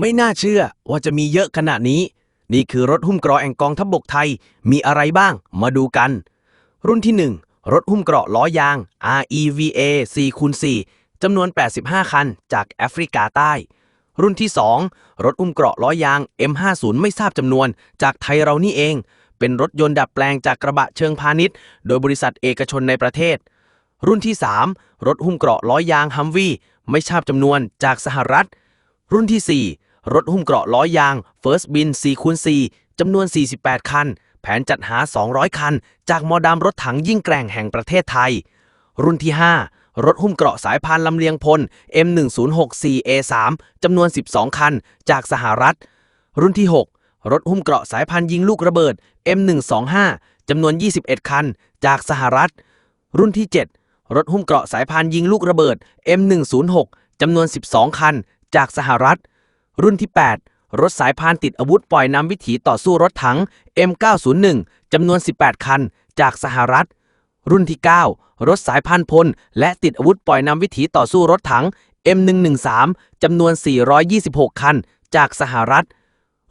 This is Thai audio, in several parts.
ไม่น่าเชื่อว่าจะมีเยอะขนาดนี้ นี่คือรถหุ้มเกราะแองกองทัพบบกไทย มีอะไรบ้าง มาดูกัน รุ่นที่ 1 รถหุ้มเกราะล้อยาง REVA 4คูณ4จำนวน 85 คัน จากแอฟริกาใต้ รุ่นที่ 2 รถหุ้มเกราะล้อยาง M50 ไม่ทราบจำนวน จากไทยเรานี่เอง เป็นรถยนต์ดัดแปลงจากกระบะเชิงพาณิชย์ โดยบริษัทเอกชนในประเทศ รุ่นที่ 3 รถหุ้มเกราะล้อยางฮัมวีไม่ทราบจำนวนจากสหรัฐ รุ่นที่ 4 รถหุ้มเกราะล้อยาง First Bin 4คูณ4จำนวน 48 คัน แผนจัดหา 200 คัน จากมอดามรถถังยิ่งแกร่งแห่งประเทศไทย รุ่นที่ 5 รถหุ้มเกราะสายพานลำเลียงพล M106CA3 จำนวน 12 คัน จากสหรัฐ รุ่นที่ 6 รถหุ้มเกราะสายพานยิงลูกระเบิด M125 จำนวน 21 คัน จากสหรัฐ รุ่นที่ 7 รถหุ้มเกราะสายพานยิงลูกระเบิด M106 จำนวน 12 คัน จากสหรัฐ รุ่นที่ 8 รถสายพานติดอาวุธปล่อยนำวิถีต่อสู้รถถัง M901 จำนวน 18 คัน จากสหรัฐ รุ่นที่ 9 รถสายพานพล และติดอาวุธปล่อยนำวิถีต่อสู้รถถัง M113 จำนวน 426 คัน จากสหรัฐ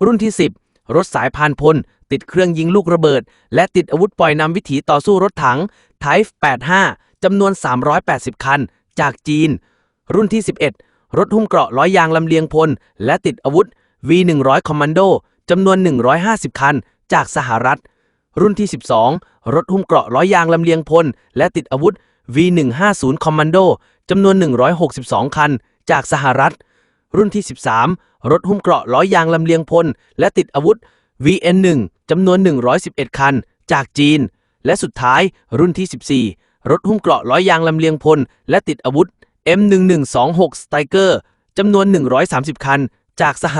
รุ่นที่ 10 รถสายพานพล ติดเครื่องยิงลูกระเบิด และติดอาวุธปล่อยนำวิถีต่อสู้รถถัง Type 85จำนวน 380 คัน จากจีน รุ่นที่ 11 รถหุ้มเกราะล้อยยางลำเลียงพล และติดอาวุธ V100 Commando จำนวน 150 คัน จากสหรัฐ รุ่นที่ 12 รถหุ้มเกราะล้อยยางลำเลียงพล และติดอาวุธ V150 Commando จำนวน 162 คัน จากสหรัฐ รุ่นที่ 13 รถหุ้มเกราะล้อยยางลำเลียงพล และติดอาวุธ VN1 จำนวน 111 คัน จากจีน และสุดท้ายรุ่นที่ 14 รถหุ้มเกราะล้อยยางลำเลียงพล และติดอาวุธ M1126 Striker จำนวน 130 คัน จากสห